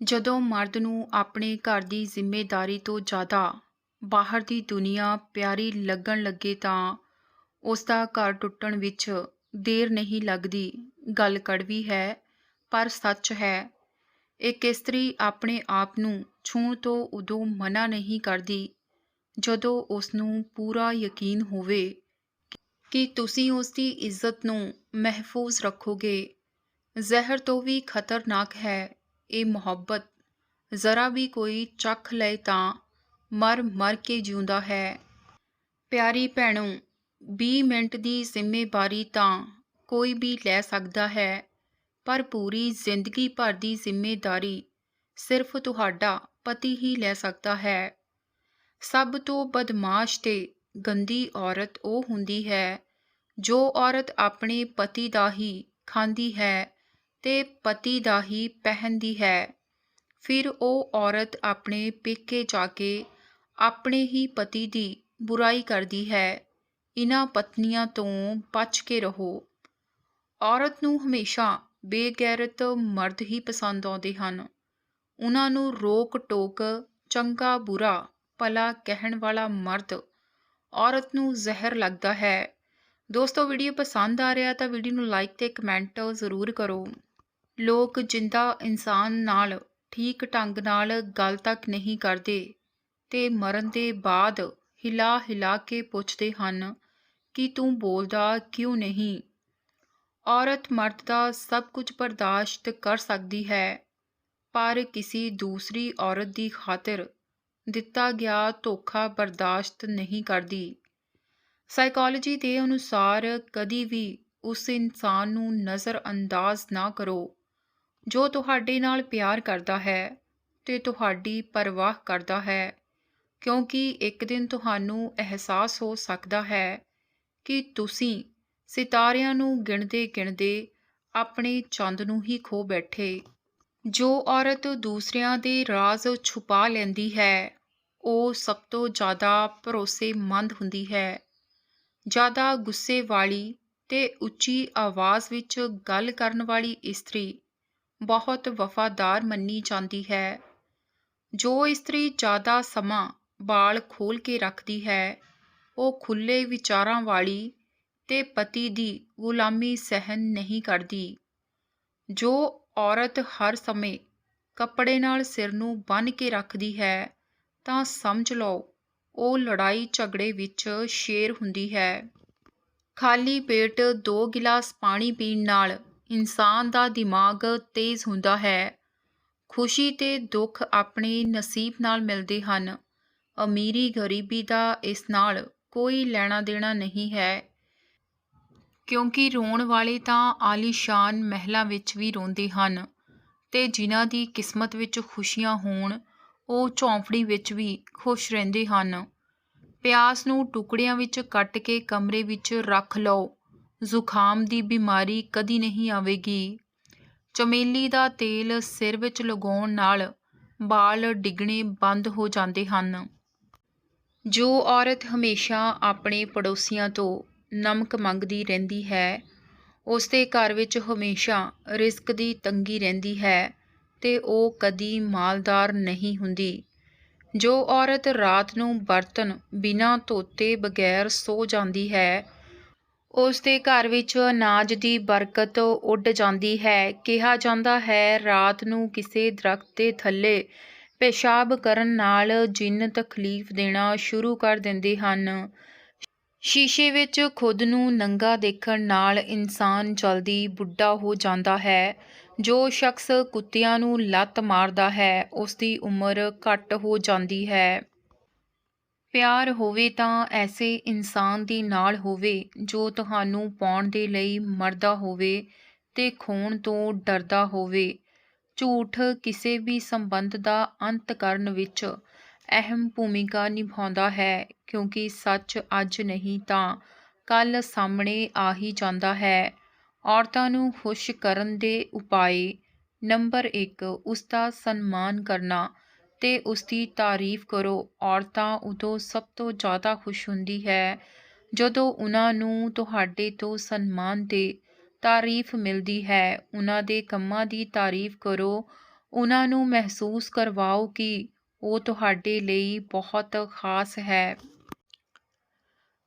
ਜਦੋਂ ਮਰਦ ਨੂੰ ਆਪਣੇ ਘਰ ਦੀ ਜ਼ਿੰਮੇਦਾਰੀ ਤੋਂ ਜ਼ਿਆਦਾ ਬਾਹਰ ਦੀ ਦੁਨੀਆ ਪਿਆਰੀ ਲੱਗਣ ਲੱਗੇ ਤਾਂ ਉਸ ਦਾ ਘਰ ਟੁੱਟਣ ਵਿੱਚ ਦੇਰ ਨਹੀਂ ਲੱਗਦੀ। ਗੱਲ ਕੜਵੀ ਹੈ, ਪਰ ਸੱਚ ਹੈ। ਇੱਕ ਇਸਤਰੀ ਆਪਣੇ ਆਪ ਨੂੰ ਛੂਹਣ ਤੋਂ ਉਦੋਂ ਮਨਾ ਨਹੀਂ ਕਰਦੀ, ਜਦੋਂ ਉਸ ਨੂੰ ਪੂਰਾ ਯਕੀਨ ਹੋਵੇ ਕਿ ਤੁਸੀਂ ਉਸ ਦੀ ਇੱਜ਼ਤ ਨੂੰ ਮਹਿਫੂਜ਼ ਰੱਖੋਗੇ। ਜ਼ਹਿਰ ਤੋਂ ਵੀ ਖਤਰਨਾਕ ਹੈ ਇਹ ਮੁਹੱਬਤ ਜ਼ਰਾ ਵੀ ਕੋਈ ਚੱਖ ਲਏ ਤਾਂ ਮਰ ਮਰ ਕੇ ਜਿਉਂਦਾ ਹੈ। ਪਿਆਰੀ ਭੈਣੋ 20 ਮਿੰਟ ਦੀ ਜ਼ਿੰਮੇਵਾਰੀ ਤਾਂ ਕੋਈ ਵੀ ਲੈ ਸਕਦਾ ਹੈ, ਪਰ ਪੂਰੀ ਜ਼ਿੰਦਗੀ ਭਰ ਦੀ ਜ਼ਿੰਮੇਵਾਰੀ ਸਿਰਫ ਤੁਹਾਡਾ ਪਤੀ ਹੀ ਲੈ ਸਕਦਾ ਹੈ। ਸਭ ਤੋਂ ਬਦਮਾਸ਼ ਤੇ ਗੰਦੀ ਔਰਤ ਉਹ ਹੁੰਦੀ ਹੈ ਜੋ ਔਰਤ ਆਪਣੇ ਪਤੀ ਦਾ ਹੀ ਖਾਂਦੀ ਹੈ ਤੇ ਪਤੀ ਦਾ ਹੀ ਪਹਿਨਦੀ ਹੈ। ਫਿਰ ਉਹ ਔਰਤ ਆਪਣੇ ਪੇਕੇ ਜਾ ਕੇ ਆਪਣੇ ਹੀ ਪਤੀ ਦੀ ਬੁਰਾਈ ਕਰਦੀ ਹੈ। ਇਨ੍ਹਾਂ ਪਤਨੀਆਂ ਤੋਂ ਬਚ ਕੇ ਰਹੋ। ਔਰਤ ਨੂੰ ਹਮੇਸ਼ਾ ਬੇਗੈਰਤ ਮਰਦ ਹੀ ਪਸੰਦ ਆਉਂਦੇ ਹਨ। ਉਹਨਾਂ ਨੂੰ ਰੋਕ ਟੋਕ, ਚੰਗਾ ਬੁਰਾ, ਭਲਾ ਕਹਿਣ ਵਾਲਾ ਮਰਦ ਔਰਤ ਨੂੰ ਜ਼ਹਿਰ ਲੱਗਦਾ ਹੈ। ਦੋਸਤੋ, ਵੀਡੀਓ ਪਸੰਦ ਆ ਰਿਹਾ ਤਾਂ ਵੀਡੀਓ ਨੂੰ ਲਾਈਕ ਤੇ ਕਮੈਂਟ ਜ਼ਰੂਰ ਕਰੋ। ਲੋਕ ਜਿੰਦਾ ਇਨਸਾਨ ਨਾਲ ਠੀਕ ਢੰਗ ਨਾਲ ਗੱਲ ਤੱਕ ਨਹੀਂ ਕਰਦੇ ਤੇ ਮਰਨ ਦੇ ਬਾਅਦ ਹਿਲਾ ਹਿਲਾ ਕੇ ਪੁੱਛਦੇ ਹਨ ਕਿ ਤੂੰ ਬੋਲਦਾ ਕਿਉਂ ਨਹੀਂ? ਔਰਤ ਮਰਦ ਦਾ ਸਭ ਕੁਝ ਬਰਦਾਸ਼ਤ ਕਰ ਸਕਦੀ ਹੈ, ਪਰ ਕਿਸੇ ਦੂਸਰੀ ਔਰਤ ਦੀ ਖਾਤਰ ਦਿੱਤਾ ਗਿਆ ਧੋਖਾ ਬਰਦਾਸ਼ਤ ਨਹੀਂ ਕਰਦੀ। ਸਾਈਕੋਲੋਜੀ ਦੇ ਅਨੁਸਾਰ ਕਦੀ ਵੀ ਉਸ ਇਨਸਾਨ ਨੂੰ ਨਜ਼ਰ ਅੰਦਾਜ਼ ਨਾ ਕਰੋ। ਜੋ ਤੁਹਾਡੇ ਨਾਲ ਪਿਆਰ ਕਰਦਾ ਹੈ ਤੇ ਤੁਹਾਡੀ ਪਰਵਾਹ ਕਰਦਾ ਹੈ, ਕਿਉਂਕਿ ਇੱਕ ਦਿਨ ਤੁਹਾਨੂੰ ਅਹਿਸਾਸ ਹੋ ਸਕਦਾ ਹੈ ਕਿ ਤੁਸੀਂ ਸਿਤਾਰਿਆਂ ਨੂੰ ਗਿਣਦੇ ਗਿਣਦੇ ਆਪਣੇ ਚੰਦ ਨੂੰ ਹੀ ਖੋ ਬੈਠੇ। ਜੋ ਔਰਤ ਦੂਸਰਿਆਂ ਦੇ ਰਾਜ਼ ਛੁਪਾ ਲੈਂਦੀ ਹੈ, ਉਹ ਸਭ ਤੋਂ ਜ਼ਿਆਦਾ ਭਰੋਸੇਮੰਦ ਹੁੰਦੀ ਹੈ। ਜ਼ਿਆਦਾ ਗੁੱਸੇ ਵਾਲੀ ਤੇ ਉੱਚੀ ਆਵਾਜ਼ ਵਿੱਚ ਗੱਲ ਕਰਨ ਵਾਲੀ ਇਸਤਰੀ ਬਹੁਤ ਵਫਾਦਾਰ ਮੰਨੀ ਜਾਂਦੀ ਹੈ। ਜੋ ਇਸਤਰੀ ਜ਼ਿਆਦਾ ਸਮਾਂ ਬਾਲ ਖੋਲ ਕੇ ਰੱਖਦੀ ਹੈ, ਉਹ ਖੁੱਲੇ ਵਿਚਾਰਾਂ ਵਾਲੀ ਤੇ ਪਤੀ ਦੀ ਗੁਲਾਮੀ ਸਹਿਨ ਨਹੀਂ ਕਰਦੀ। ਜੋ ਔਰਤ ਹਰ ਸਮੇਂ ਕੱਪੜੇ ਨਾਲ ਸਿਰ ਨੂੰ ਬੰਨ੍ਹ ਕੇ ਰੱਖਦੀ ਹੈ, ਤਾਂ ਸਮਝ ਲਓ, ਉਹ ਲੜਾਈ ਝਗੜੇ ਵਿੱਚ ਸ਼ੇਰ ਹੁੰਦੀ ਹੈ। ਖਾਲੀ ਪੇਟ ਦੋ ਗਿਲਾਸ ਪਾਣੀ ਪੀਣ ਨਾਲ ਇਨਸਾਨ ਦਾ ਦਿਮਾਗ ਤੇਜ਼ ਹੁੰਦਾ ਹੈ। ਖੁਸ਼ੀ ਤੇ ਦੁੱਖ ਆਪਣੇ ਨਸੀਬ ਨਾਲ ਮਿਲਦੇ ਹਨ। ਅਮੀਰੀ ਗਰੀਬੀ ਦਾ ਇਸ ਨਾਲ ਕੋਈ ਲੈਣਾ ਦੇਣਾ ਨਹੀਂ ਹੈ। ਕਿਉਂਕਿ ਰੋਣ ਵਾਲੇ ਤਾਂ ਆਲੀਸ਼ਾਨ ਮਹਿਲਾਂ ਵਿੱਚ ਵੀ ਰੋਂਦੇ ਹਨ ਤੇ ਜਿਨ੍ਹਾਂ ਦੀ ਕਿਸਮਤ ਵਿੱਚ ਖੁਸ਼ੀਆਂ ਹੋਣ, ਉਹ ਝੌਂਪੜੀ ਵਿੱਚ ਵੀ ਖੁਸ਼ ਰਹਿੰਦੇ ਹਨ। ਪਿਆਸ ਨੂੰ ਟੁਕੜਿਆਂ ਵਿੱਚ ਕੱਟ ਕੇ ਕਮਰੇ ਵਿੱਚ ਰੱਖ ਲਓ। ਜ਼ੁਕਾਮ ਦੀ ਬਿਮਾਰੀ ਕਦੀ ਨਹੀਂ ਆਵੇਗੀ। ਚਮੇਲੀ ਦਾ ਤੇਲ ਸਿਰ ਵਿੱਚ ਲਗਾਉਣ ਨਾਲ ਵਾਲ ਡਿੱਗਣੇ ਬੰਦ ਹੋ ਜਾਂਦੇ ਹਨ। ਜੋ ਔਰਤ ਹਮੇਸ਼ਾ ਆਪਣੇ ਪੜੋਸੀਆਂ ਤੋਂ ਨਮਕ ਮੰਗਦੀ ਰਹਿੰਦੀ ਹੈ ਉਸ ਦੇ ਘਰ ਵਿੱਚ ਹਮੇਸ਼ਾ ਰਿਜ਼ਕ ਦੀ ਤੰਗੀ ਰਹਿੰਦੀ ਹੈ ਤੇ ਉਹ ਕਦੀ ਮਾਲਦਾਰ ਨਹੀਂ ਹੁੰਦੀ। ਜੋ ਔਰਤ ਰਾਤ ਨੂੰ ਬਰਤਨ ਬਿਨਾਂ ਧੋਤੇ ਬਗੈਰ ਸੋ ਜਾਂਦੀ ਹੈ ਉਸ ਦੇ ਘਰ ਵਿੱਚ ਅਨਾਜ ਦੀ ਬਰਕਤ ਉੱਡ ਜਾਂਦੀ ਹੈ। ਕਿਹਾ ਜਾਂਦਾ ਹੈ, ਰਾਤ ਨੂੰ ਕਿਸੇ ਦਰਖਤ ਦੇ ਥੱਲੇ ਪੇਸ਼ਾਬ ਕਰਨ ਨਾਲ ਜਿੰਨ ਤਕਲੀਫ ਦੇਣਾ ਸ਼ੁਰੂ ਕਰ ਦਿੰਦੇ ਹਨ। ਸ਼ੀਸ਼ੇ ਵਿੱਚ ਖੁਦ ਨੂੰ ਨੰਗਾ ਦੇਖਣ ਨਾਲ ਇਨਸਾਨ ਜਲਦੀ ਬੁੱਢਾ ਹੋ ਜਾਂਦਾ ਹੈ। ਜੋ ਸ਼ਖਸ ਕੁੱਤਿਆਂ ਨੂੰ ਲੱਤ ਮਾਰਦਾ ਹੈ ਉਸ ਦੀ ਉਮਰ ਘੱਟ ਹੋ ਜਾਂਦੀ ਹੈ। ਪਿਆਰ ਹੋਵੇ ਤਾਂ ਐਸੇ ਇਨਸਾਨ ਦੇ ਨਾਲ ਹੋਵੇ ਜੋ ਤੁਹਾਨੂੰ ਪਾਉਣ ਦੇ ਲਈ ਮਰਦਾ ਹੋਵੇ ਤੇ ਖੋਣ ਤੋਂ ਡਰਦਾ ਹੋਵੇ। ਝੂਠ ਕਿਸੇ ਵੀ ਸੰਬੰਧ ਦਾ ਅੰਤ ਕਰਨ ਵਿੱਚ ਅਹਿਮ ਭੂਮਿਕਾ ਨਿਭਾਉਂਦਾ ਹੈ, ਕਿਉਂਕਿ ਸੱਚ ਅੱਜ ਨਹੀਂ ਤਾਂ ਕੱਲ ਸਾਹਮਣੇ ਆ ਹੀ ਜਾਂਦਾ ਹੈ। ਔਰਤਾਂ ਨੂੰ ਖੁਸ਼ ਕਰਨ ਦੇ ਉਪਾਏ, ਨੰਬਰ 1 ਉਸ ਦਾ ਸਨਮਾਨ ਕਰਨਾ। ਤੇ ਉਸ ਦੀ ਤਾਰੀਫ ਕਰੋ। ਔਰਤਾਂ ਉਦੋਂ ਸਭ ਤੋਂ ਜ਼ਿਆਦਾ ਖੁਸ਼ ਹੁੰਦੀ ਹੈ। ਜਦੋਂ ਉਹਨਾਂ ਨੂੰ ਤੁਹਾਡੇ ਤੋਂ ਸਨਮਾਨ ਤੇ ਤਾਰੀਫ ਮਿਲਦੀ ਹੈ ਉਹਨਾਂ ਦੇ ਕੰਮਾਂ ਦੀ ਤਾਰੀਫ ਕਰੋ। ਉਹਨਾਂ ਨੂੰ ਮਹਿਸੂਸ ਕਰਵਾਓ ਕਿ ਉਹ ਤੁਹਾਡੇ ਲਈ ਬਹੁਤ ਖਾਸ ਹੈ।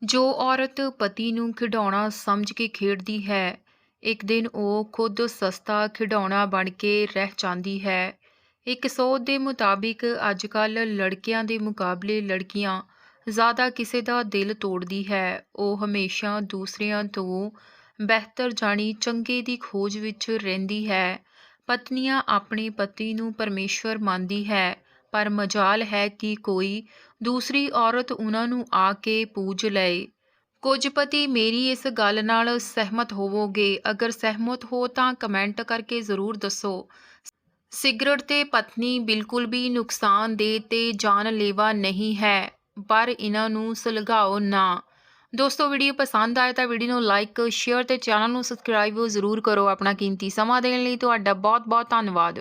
ਜੋ ਔਰਤ ਪਤੀ ਨੂੰ ਖਿਡੌਣਾ ਸਮਝ ਕੇ ਖੇਡਦੀ ਹੈ, ਇੱਕ ਦਿਨ ਉਹ ਖੁਦ ਸਸਤਾ ਖਿਡੌਣਾ ਬਣ ਕੇ ਰਹਿ ਜਾਂਦੀ ਹੈ। ਇੱਕ ਸੋਧ ਦੇ ਮੁਤਾਬਿਕ ਅੱਜਕੱਲ੍ਹ ਲੜਕਿਆਂ ਦੇ ਮੁਕਾਬਲੇ ਲੜਕੀਆਂ ਜ਼ਿਆਦਾ ਕਿਸੇ ਦਾ ਦਿਲ ਤੋੜਦੀ ਹੈ। ਉਹ ਹਮੇਸ਼ਾ ਦੂਸਰਿਆਂ ਤੋਂ ਬਿਹਤਰ ਜਾਣੀ ਚੰਗੇ ਦੀ ਖੋਜ ਵਿੱਚ ਰਹਿੰਦੀ ਹੈ। ਪਤਨੀਆਂ ਆਪਣੇ ਪਤੀ ਨੂੰ ਪਰਮੇਸ਼ਵਰ ਮੰਨਦੀ ਹੈ, ਪਰ ਮਜਾਲ ਹੈ ਕਿ ਕੋਈ ਦੂਸਰੀ ਔਰਤ ਉਹਨਾਂ ਨੂੰ ਆ ਕੇ ਪੂਜ ਲਏ। ਕੁਝ ਪਤੀ ਮੇਰੀ ਇਸ ਗੱਲ ਨਾਲ ਸਹਿਮਤ ਹੋਵੋਗੇ। ਅਗਰ ਸਹਿਮਤ ਹੋ ਤਾਂ ਕਮੈਂਟ ਕਰਕੇ ਜ਼ਰੂਰ ਦੱਸੋ। ਸਿਗਰਟ ਤੇ ਪਤਨੀ ਬਿਲਕੁਲ ਵੀ ਨੁਕਸਾਨਦੇਹ ਤੇ ਜਾਨਲੇਵਾ ਨਹੀਂ ਹੈ, ਪਰ ਇਹਨਾਂ ਨੂੰ ਸੁਲਝਾਓ ਨਾ। ਦੋਸਤੋ, ਵੀਡੀਓ ਪਸੰਦ ਆਏ ਤਾਂ ਵੀਡੀਓ ਨੂੰ ਲਾਈਕ, ਸ਼ੇਅਰ ਤੇ ਚੈਨਲ ਨੂੰ ਸਬਸਕ੍ਰਾਈਬ ਜ਼ਰੂਰ ਕਰੋ। ਆਪਣਾ ਕੀਮਤੀ ਸਮਾਂ ਦੇਣ ਲਈ ਤੁਹਾਡਾ ਬਹੁਤ ਬਹੁਤ ਧੰਨਵਾਦ।